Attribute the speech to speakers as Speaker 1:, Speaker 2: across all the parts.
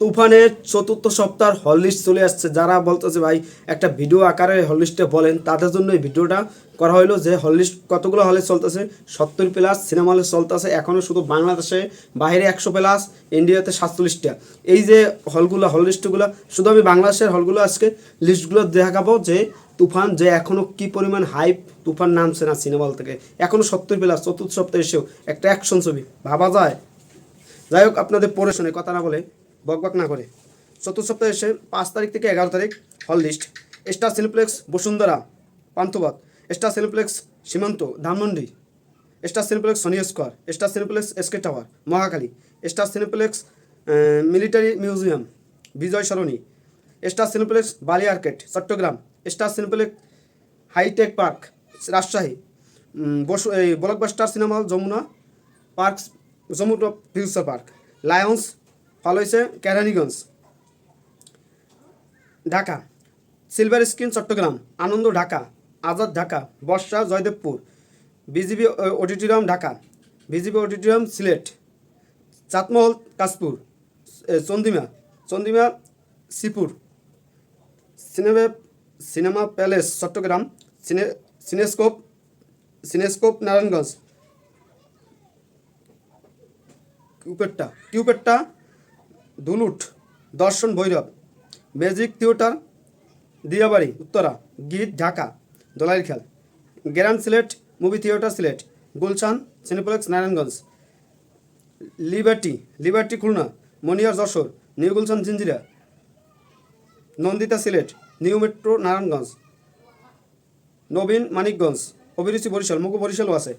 Speaker 1: তুফানের চতুর্থ সপ্তাহ হল লিস্ট চলে আসছে। যারা বলতেছে ভাই, একটা ভিডিও আকারে হল লিস্টে বলেন, তাদের জন্য এই ভিডিওটা করা হলো যে, হল লিস্ট কতগুলো হলে চলতেছে? সত্তর প্লাস সিনেমা হলে চলতেছে এখনও শুধু বাংলাদেশে, বাইরে একশো প্লাস ইন্ডিয়াতে সাতচল্লিশটা। এই যে হলগুলো, হল লিস্টগুলো শুধু আমি বাংলাদেশের হলগুলো আজকে লিস্টগুলো দেখাবো যে, তুফান যে এখনও কি পরিমাণ হাইপ তুফান নামছে না সিনেমা হল থেকে। এখনও সত্তর প্লাস চতুর্থ সপ্তাহে এসেও একটা অ্যাকশন ছবি। ভাবা যায়? যাই হোক, আপনাদের পড়ে শুনে, কথা না বলে বকবক না করে। চতুর্থ সপ্তাহে এসে পাঁচ তারিখ থেকে এগারো তারিখ, হল list. Star cineplex Bashundhara, Panthapath. Star cineplex Shimanto, Dhanmondi. Star cineplex Sony square. Star cineplex SK tower Mohakhali star cineplex military museum, Bijoy Sarani. Star cineplex Bali arcade Chattogram. Star cineplex hitech park, Rajshahi. Basu, এই blockbuster cinema hall Jamuna park Jamuna future park. Lions hall হয়েছে Keraniganj Dhaka silver screen Chattogram Ananda Dhaka Azad Dhaka Barsha Joydebpur BGB auditorium Dhaka BGB auditorium Sylhet Chandmahal Kashpur Chandima Chandima Sreepur cinema cinema palace Chattogram cine cinescope cinescope Narayanganj কিউপেট্টা কিউপেট্টা দুলুট দর্শন Bhairab magic theatre, Diabari, Uttara গীত ঢাকা দোলাইল খেল, grand Sylhet movie theatre Sylhet, Gulshan, cineplex, Narayanganj, liberty liberty Khulna Moniar Jessore, new Gulshan, Jinjira, Nandita Sylhet, new metro, Narayanganj, Nabin Manikganj, Abhiruchi Barishal মুগু বরিশালও আছে,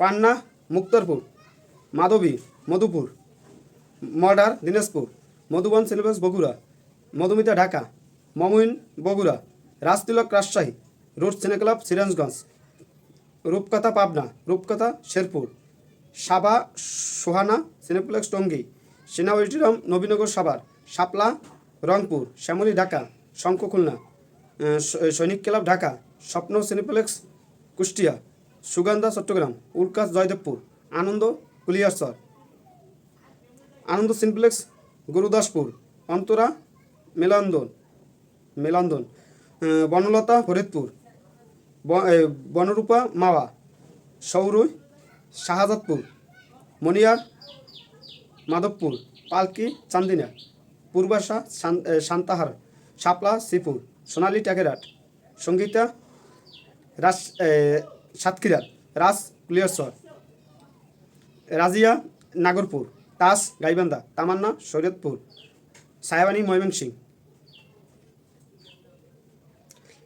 Speaker 1: পান্না, মুক্তারপুর, মাধবী, মধুপুর মর্ডার দিনাজপুর, মধুবন সিলেবাস Bogura, Madhumita Dhaka, মমুইন Bogura, Rajtilak Rajshahi, road cine club Sirajganj, Rupkotha Pabna, Rupkotha Sherpur, Saba Sohana, cineplex Tongi, Sena auditorium Nabinagar Savar, Shapla, Rangpur, Shyamoli Dhaka, Shankha Khulna Sainik club Dhaka, Swapna cineplex Kushtia Sugandha Chattogram, উল্কাস Joydebpur, Ananda Kuliarchar Ananda cineplex, Gurudaspur Antara মেলান্দন মেলান্দন বনলতা, ফরিদপুর বনরূপা, মাওয়া, সৌরুই, শাহজাদপুর মনিয়ার মাধবপুর, পালকি, চান্দিনা, পূর্বাশা, শান- শান্তাহার শাপলা, শ্রীপুর, সোনালী ট্যাকেরাট সঙ্গীতা, রাস সাতক্ষীরা, রাস কুলিয়ারসর রাজিয়া, নাগরপুর। তাস, গাইবান্ধা, তামান্না, শরীয়তপুর সায়াবানী ময়মনসিং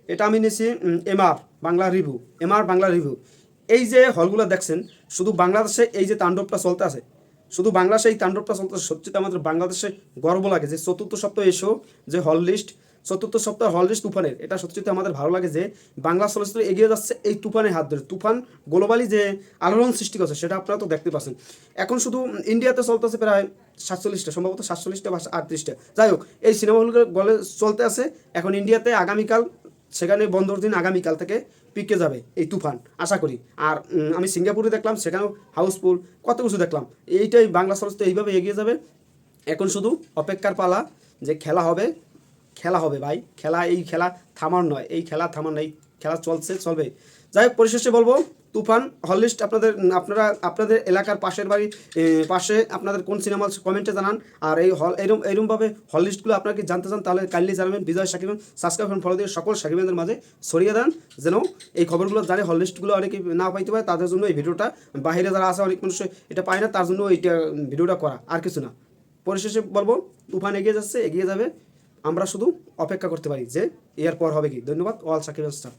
Speaker 1: এটা আমি নিয়েছি MR, Bangla review MR, Bangla review এই যে হলগুলো দেখছেন, শুধু বাংলাদেশে এই যে তাণ্ডবটা চলতে আছে, শুধু বাংলাদেশে এই তাণ্ডবটা চলতে সত্যি আমাদের বাংলাদেশে গর্ব লাগে যে চতুর্থ সপ্তাহে এসেও যে হল লিস্ট চতুর্থ সপ্তাহ হল তুফানের। এটা সত্যি আমাদের ভালো লাগে যে বাংলা চলচ্চিত্র এগিয়ে যাচ্ছে এই তুফানের হাত ধরে। তুফান গ্লোবালি যে আলোড়ন সৃষ্টি করছে, সেটা আপনারা তো দেখতে পাচ্ছেন। এখন শুধু ইন্ডিয়াতে চলতেছে প্রায় সাতচল্লিশটা, সম্ভবত সাতচল্লিশটা বা আটত্রিশটা। যাই হোক, এই সিনেমা হলগুলো গলে চলতে আছে। এখন ইন্ডিয়াতে আগামীকাল, সেখানে বন্ধর দিন আগামীকাল থেকে পিকে যাবে এই তুফান, আশা করি। আর আমি সিঙ্গাপুরে দেখলাম, সেখানেও হাউসফুল, কত কিছু দেখলাম। এইটাই বাংলা চলচ্চিত্র এইভাবে এগিয়ে যাবে। এখন শুধু অপেক্ষার পালা যে খেলা হবে খেলা হবে ভাই। খেলা এই খেলা থামার নয়, এই খেলা থামার নয় খেলা চলছে, চলবে। যাই হোক, পরিশেষে বলব, তুফান হল লিস্ট আপনাদের, আপনারা, আপনাদের এলাকার পাশের বাড়ি পাশে আপনাদের কোন সিনেমা কমেন্টে জানান। আর এই হল, এরম, এরমভাবে হল লিস্টগুলো আপনারা কি জানতে চান, তাহলে কাইন্ডলি জানাবেন। বিজয় সাকিবেন সাবস্ক্রাইব ফলো দিয়ে সকল সাকিবেনদের মাঝে ছড়িয়ে দেন, যেন এই খবরগুলো জানে, হল লিস্টগুলো অনেকে না পাইতে পারে, তাদের জন্য এই ভিডিওটা বাইরে যারা আছে, অনেক মানুষ এটা পায় না, তার জন্য এইটা, ভিডিওটা করা, আর কিছু না। পরিশেষে বলব, তুফান এগিয়ে যাচ্ছে, এগিয়ে যাবে। আমরা শুধু অপেক্ষা করতে পারি যে এরপর হবে কি। ধন্যবাদ অল সাকিব স্টার